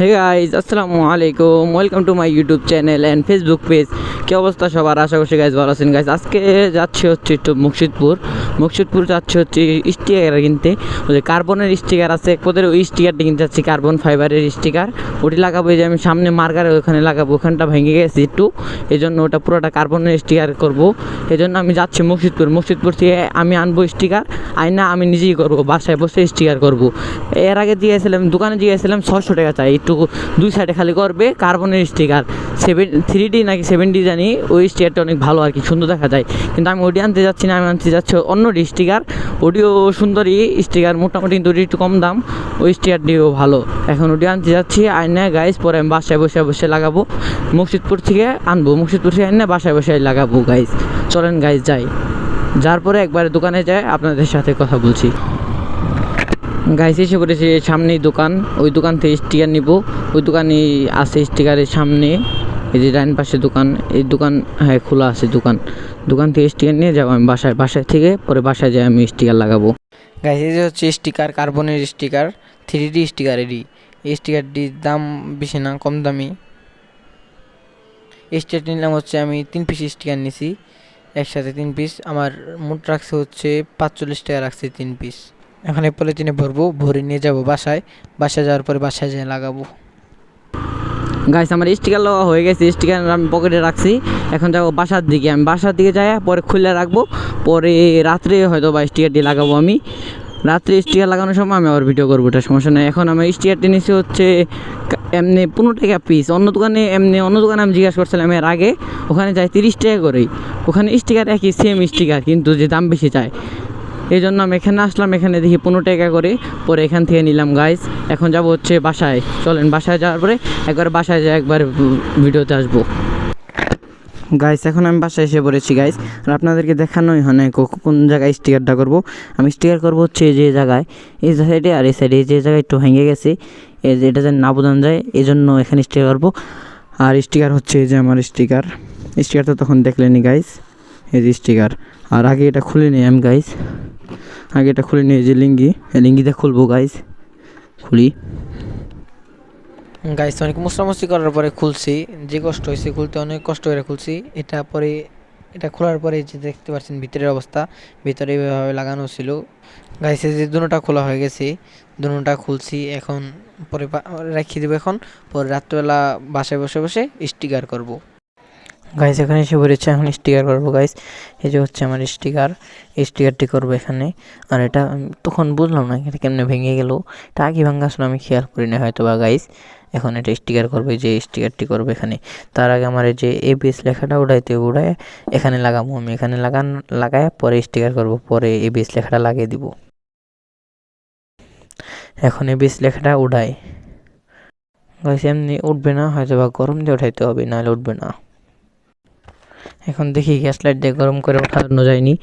হে guys আসসালামু আলাইকুম welcome to my YouTube channel and Facebook page কী অবস্থা সবার? আশা করছি গাইজ ভালো আছেন। গাইজ আজকে যাচ্ছি হচ্ছে একটু মুর্শিদপুর মুর্শিদপুর যাচ্ছে হচ্ছে স্টিকার কিনতে। ওই যে কার্বনের স্টিকার আছে। একপদের ওই স্টিকারটি কিনতে যাচ্ছি। কার্বন ফাইবারের স্টিকার ওটি লাগাবো যে আমি সামনে মার্কার ওখানে লাগাবো। ওখানটা ভেঙে গেছে একটু। এই জন্য ওটা পুরোটা কার্বনের স্টিকার করব। এই জন্য আমি যাচ্ছি মুর্শিদপুর মুর্শিদপুর থেকে আমি আনব স্টিকার আইনা আমি নিজেই করব। বাসায় বসে স্টিকার করব। এর আগে দিয়েছিলাম, দোকানে দিয়েছিলাম ছশো টাকা চাই। একটু দুই সাইডে খালি করবে কার্বনের স্টিকার সেভেন থ্রি ডি নাকি সেভেন ডি জানি, ওই স্টিকারটা অনেক ভালো আর কি, সুন্দর দেখা যায়। কিন্তু আমি ওটি আনতে যাচ্ছি না, আমি আনতে যাচ্ছি অন্য স্টিকার ওটিও সুন্দরই স্টিকার মোটামুটি কিন্তু ওটি একটু কম দাম, ওই স্টিকারটিও ভালো। এখন ওটি আনতে যাচ্ছি আয়না গাইস পরে আমি বাসায় বসে বসে লাগাবো। মুর্শিদপুর থেকে আনব, মুর্শিদপুর থেকে আইনা বাসায় বসে লাগাবো গাইস চলেন গাইস যাই। যার পরে একবারে দোকানে যায় আপনাদের সাথে কথা বলছি। গাইস, এসে পড়েছে সামনেই দোকান। ওই দোকান থেকে স্টিকার নিব। ওই দোকানে আছে স্টিকারের সামনে। এই যে ডাইন পাশে দোকান, এই দোকান হ্যাঁ খোলা আছে দোকান। দোকান থেকে স্টিকার নিয়ে যাব আমি বাসায়। বাসায় থেকে পরে বাসায় যাই আমি স্টিকার লাগাবো। গাইস, এই যে হচ্ছে স্টিকার কার্বনের স্টিকার থ্রি ডি স্টিকার এই স্টিকারটির দাম বেশি না, কম দামি। এই স্টিকারটি নিলাম হচ্ছে আমি তিন পিস স্টিকার নিছি। একসাথে তিন পিস আমার মোট রাখছে হচ্ছে পাঁচচল্লিশ টাকা রাখছে তিন পিস এখন এই পলিথিনে ভরবো, ভরে নিয়ে যাব বাসায়। বাসায় যাওয়ার পরে বাসায় যেয়ে লাগাবো। গাইস আমার স্টিকার লাগা হয়ে গেছে স্টিকার আমি পকেটে রাখছি। এখন যাব বাসার দিকে। আমি বাসার দিকে যাই, পরে খুলে রাখব। পরে রাত্রে হয়তো বা স্টিকারটি লাগাবো আমি। রাত্রে স্টিকার লাগানোর সময় আমি আবার ভিডিও করব, এটা সমস্যা নেই। এখন আমি স্টিকারটি নিচ্ছি হচ্ছে, এমনি পনেরো টাকা পিস অন্য দোকানে, এমনি অন্য দোকানে আমি জিজ্ঞাসা করছিলাম, এর আগে? ওখানে যাই তিরিশ টাকা করেই। ওখানে স্টিকার একই সেম স্টিকার কিন্তু যে দাম বেশি চায়। এই জন্য আমি এখানে আসলাম, এখানে দেখি পনেরো টাকা করে পরে এখান থেকে নিলাম। গাইস এখন যাব হচ্ছে বাসায়। চলেন, বাসায় যাওয়ার পরে একবার বাসায় যাই, একবার ভিডিওতে আসব। গাইস এখন আমি বাসায় এসে পড়েছি গাইস আর আপনাদেরকে দেখানোই হয় না কোন জায়গায় স্টিকারটা করব। আমি স্টিকার করব হচ্ছে এই যে জায়গায়, এই সাইডে আর এই সাইডে যে জায়গায় একটু ভেঙে গেছে, এই যে এটা যেন না যায় এই জন্য এখানে স্টিকার করব। আর স্টিকার হচ্ছে এই যে আমার স্টিকার স্টিকার তো তখন দেখলেনি গাইস এই যে স্টিকার আর আগে এটা খুলে নিই আমি গাইস আগে এটা খুলে নিয়ে যে লিঙ্গি। লিঙ্গিতে খুলবো গাইস খুলি। গাইস অনেক মুসরামুসি করার পরে খুলছি। যে কষ্ট হয়েছে খুলতে অনেক কষ্ট করে খুলছি। এটা পরে, এটা খোলার পরে যে দেখতে পাচ্ছেন ভিতরের অবস্থা, ভিতরে এইভাবে লাগানো ছিল। গাইছে যে দুটোটা খোলা হয়ে গেছে দুটোটা খুলছি। এখন পরে বা- রেখে দেবো এখন। পরে রাত্রেবেলা বাসায় বসে বসে স্টিকার করব। গাইস এখানে এসে পড়েছে এখন স্টিকার করব গাইস এই যে হচ্ছে আমার স্টিকার স্টিকারটি করব এখানে। আর এটা তখন বুঝলাম না এটা কেমনে ভেঙে গেল। এটা আগে ভাঙ্গা আসলে আমি খেয়াল করি না হয়তো বা গাইস এখন এটা স্টিকার করবে যে স্টিকারটি করবে এখানে। তার আগে আমার যে এবিএস লেখাটা উড়াইতে উড়ায় এখানে লাগাবো আমি। এখানে লাগান, লাগায় পরে স্টিকার করব, পরে এবিএস লেখাটা লাগিয়ে দিব। এখন এবিএস লেখাটা উড়াই। গাইস এমনি উঠবে না হয়তো বা গরম দিয়ে উঠাইতে হবে, নাহলে উঠবে না। এখন দেখি গ্যাস লাইট দিয়ে গরম করে ওঠানো যায়নি।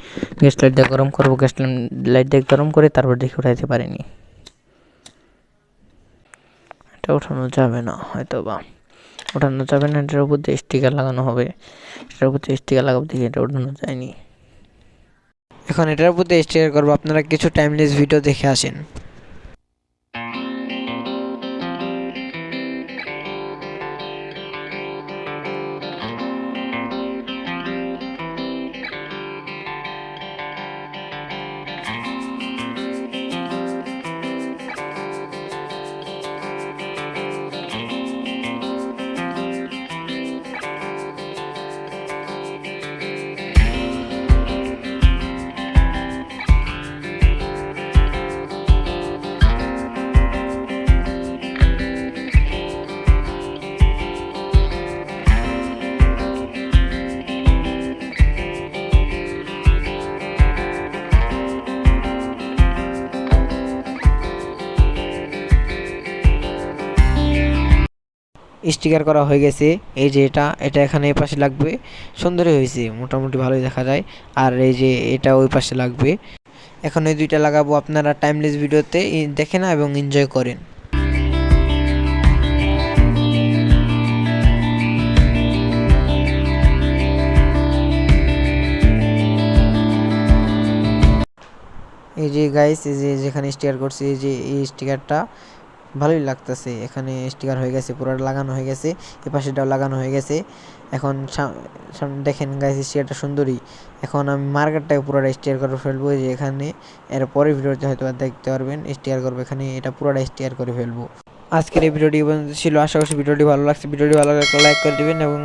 গ্যাস লাইট দিয়ে গরম করব, গ্যাস লাইট দিয়ে গরম করে তারপর দেখি উঠাইতে পারিনি। এটা ওঠানো যাবে না হয়তো বা ওঠানো যাবে না, এটার উপর দিয়ে স্টিকার লাগানো হবে। এটার উপর দিয়ে স্টিকার লাগাবো দেখি এটা ওঠানো যায়নি। এখন এটার উপর দিয়ে স্টিকার করব, আপনারা কিছু টাইমলেস ভিডিও দেখে আসেন। স্টিকার করা হয়ে গেছে। এই যে এটা এটা এখানে এই পাশে লাগবে। সুন্দরই হয়েছে, মোটামুটি ভালোই দেখা যায়। আর এই যে এটা ওই পাশে লাগবে। এখন এই দুইটা লাগাবো আপনারা টাইমলেস ভিডিওতে দেখেন এবং এনজয় করেন। এই যে গাইস এই যে যেখানে স্টিকার করছি, এই যে এই স্টিকারটা ভালোই লাগতেছে। এখানে স্টিকার হয়ে গেছে, পুরোটা লাগানো হয়ে গেছে, এ পাশেটাও লাগানো হয়ে গেছে। এখন সামনে দেখেন গাইস স্টিকারটা সুন্দরই। এখন আমি মার্কেটটাকে পুরোটা স্টিয়ার করে ফেলব যে এখানে। এর পরের ভিডিওতে হয়তো দেখতে পারবেন স্টিয়ার করব এখানে, এটা পুরোটা স্টিয়ার করে ফেলব। আজকের এই ভিডিওটি ছিল, আশা করছি ভিডিওটি ভালো লাগছে। ভিডিওটি ভালো লাগলে লাইক করে দিবেন এবং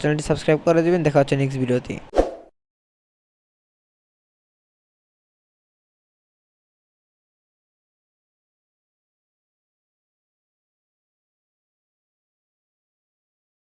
চ্যানেলটি সাবস্ক্রাইব করে দিবেন। দেখা হচ্ছে নেক্সট ভিডিওতে।